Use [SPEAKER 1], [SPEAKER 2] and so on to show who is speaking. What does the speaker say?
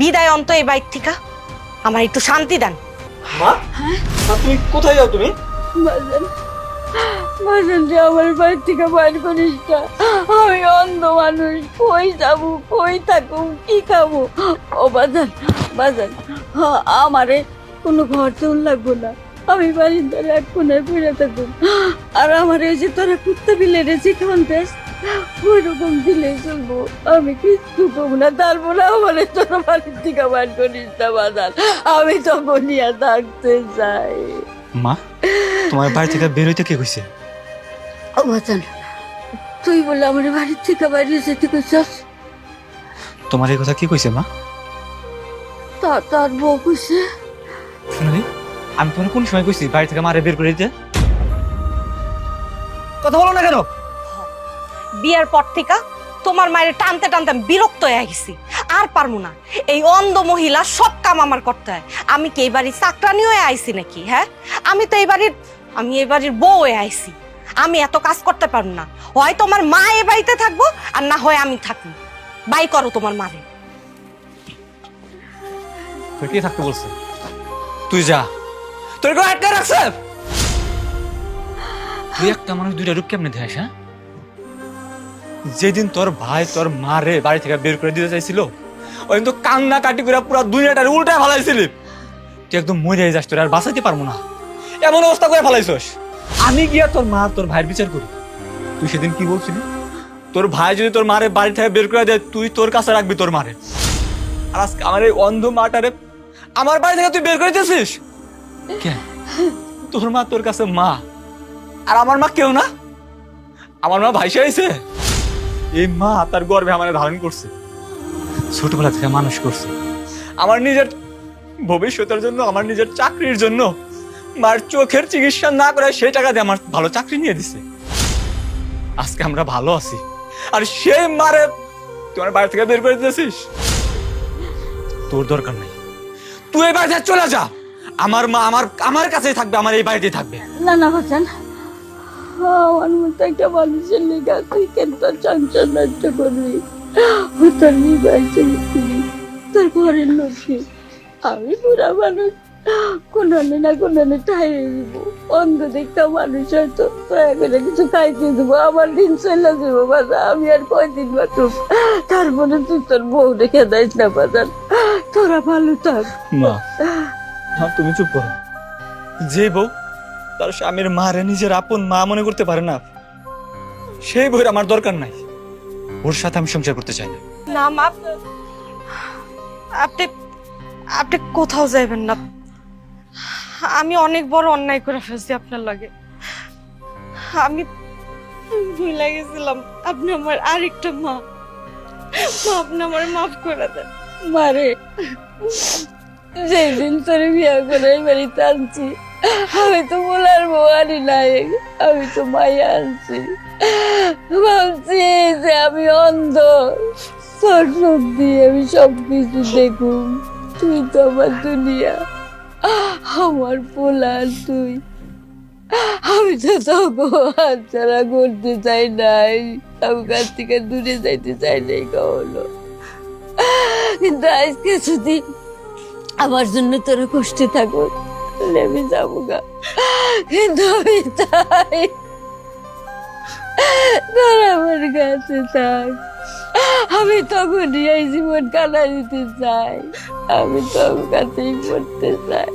[SPEAKER 1] বিদায় অন্ত এই বাইক থেকে আমার একটু শান্তি দেন।
[SPEAKER 2] মা? তুমি কোথায় যাও তুমি?
[SPEAKER 3] বাজান বাজান যে আমার বাড়ি থেকে বাইর করিস না। আমি অন্ধ মানুষ কই যাব কই থাকুম কি খাব? ও বাজান বাজান হ্যাঁ, আমারে কোনো ঘর তোল লাগবো না। আমি বাড়ির দ্বারা এক কোনায় ফিরে থাকুম আর আমার এই যে তোরা কুত্তা বিলে রেছি খান্তাস দিলে চলবো। আমি কিচ্ছু না তারপর আমার তোরা বাড়ির থেকে করিস না আমি তো বনিয়া থাকতে চাই।
[SPEAKER 2] মা তোমার বাড়ি থেকে বের হইতে কে কইছে?
[SPEAKER 3] ও বাজান তুই বলে আমার বাড়ির থেকে বাইরে যেতে কইছস?
[SPEAKER 2] তোমার এই কথা কি কইছে মা?
[SPEAKER 3] তা তার বউ কইছে।
[SPEAKER 2] শুনি আমি তোমার কোন সময় কইছি বাড়ি থেকে মারে বের করে দিতে? কথা বলো না কেন?
[SPEAKER 1] বিয়ের পর থেকে তোমার মায়ের টানতে টানতে আমি বিরক্ত হয়ে গেছি। আর পারব না। এই অন্ধ মহিলা সব কাম আমার করতে হয়। আমি কি এই বাড়ির চাকরানি হয়ে আইছি নাকি হ্যাঁ? আমি তো এই বাড়ির আমি এই বাড়ির বউ হয়ে আইছি। আমি এত কাজ করতে পারব না। হয় তোমার মা এ বাড়িতে থাকব আর না হয় আমি থাকব। বাই করো তোমার মারে।
[SPEAKER 2] তুই কে থাকতে বলছে তুই যা। তোর কেউ আটকে রাখছে? তুই একটা মানুষ দুইটা রূপ কেমনে দেখাস হ্যাঁ? যেদিন তোর ভাই তোর মারে বাড়ি থেকে বের করে দিতে চাইছিল, ওই তো কান্না কাটি করে পুরো দুনিয়াটার উল্টায় ফেলাইছিলি। তুই একদম মরে যাস, তোর আর বাঁচাইতে পারব না। এমন অবস্থা করে ফেলাইছস। আমি গিয়া তোর মা, তোর ভাইয়ের বিচার করি। তুই সেদিন কি বলছিলি? তোর ভাই যদি তোর মারে বাড়ি থেকে বের করে দেয়, তুই তোর কাছে রাখবি তোর মারে। আর আজকে আমার এই অন্ধ মাটারে আমার বাড়ি থেকে তুই বের করে দিয়েছিস? কেন তোর মা তোর কাছে মা। আর আমার মা কেউ না? আমার মা ভাইসে হয়েছে? এই মা তার গর্বে আমার ধারণ করছে। ছোটবেলা থেকে মানুষ করছে। আমার নিজের ভবিষ্যতের জন্য, আমার নিজের চাকরির জন্য, মার চোখের চিকিৎসা না করে সেই টাকা দিয়ে আমার ভালো চাকরি নিয়ে দিছে। আজকে আমরা ভালো আছি। আর সেই মারে তোমার বাড়ি থেকে বের করে দিয়েছিস তোর দরকার নেই। তুই এই বাড়িতে চলে যা। আমার মা আমার আমার কাছেই থাকবে, আমার এই বাড়িতেই থাকবে।
[SPEAKER 3] না না বাজান আমার মতো একটা মানুষের লেগে তুই কেন তোর সংসার নষ্ট করবি। ও তোর বিবাহ চরিত্রি তোর ঘরের লক্ষ্মী আমি পুরা মানুষ কোনানে না কোনানে ঠাইরে দিব। অন্ধ দেখতে মানুষ হয়তো দয়া করে কিছু খাইতে দেবো। আমার দিন চলে যাব বাজা আমি আর কয়দিন বাঁচব? তারপরে তুই তোর বউ রেখে দিস না বাজান তোরা ভালো থাক।
[SPEAKER 2] মা, তুমি চুপ করো। যে বউ তার স্বামীর মারে নিজের আপন মা মনে করতে পারে না। সেই বউয়ের আমার দরকার নাই। ওর সাথে আমি সংসার করতে চাই না।
[SPEAKER 1] না মা আপনি আপনি কোথাও যাইবেন না। আমি অনেক বড় অন্যায় করে ফেলছি আপনার লাগে। আমি ভুলে গেছিলাম আপনি আমার আরেকটা মা। মা আপনি আমার মাফ করে দেন।
[SPEAKER 3] মারে যেদিন তোরে বিয়া করে বাড়িতে আনছি আমি তো বলার আনি নাই। আমি তো মাইয়া আনছি। ভাবছি যে আমি অন্ধ। তোর চোখ দিয়ে আমি সব কিছু দেখুম। তুই তো আমার দুনিয়া। আমার পোলার তুই। আমি তো তোকে হাতছাড়া করতে চাই নাই। আমি কাছ থেকে দূরে যাইতে চাই নাই কখনো। কিন্তু আজকে যদি আমার জন্য তোরা কষ্টে থাকো আমি যাব গা কিন্তু আমি চাই তোরা আমার কাছে থাক আমি তখন এই জীবন কাটা দিতে চাই আমি তোর কাছেই পড়তে চাই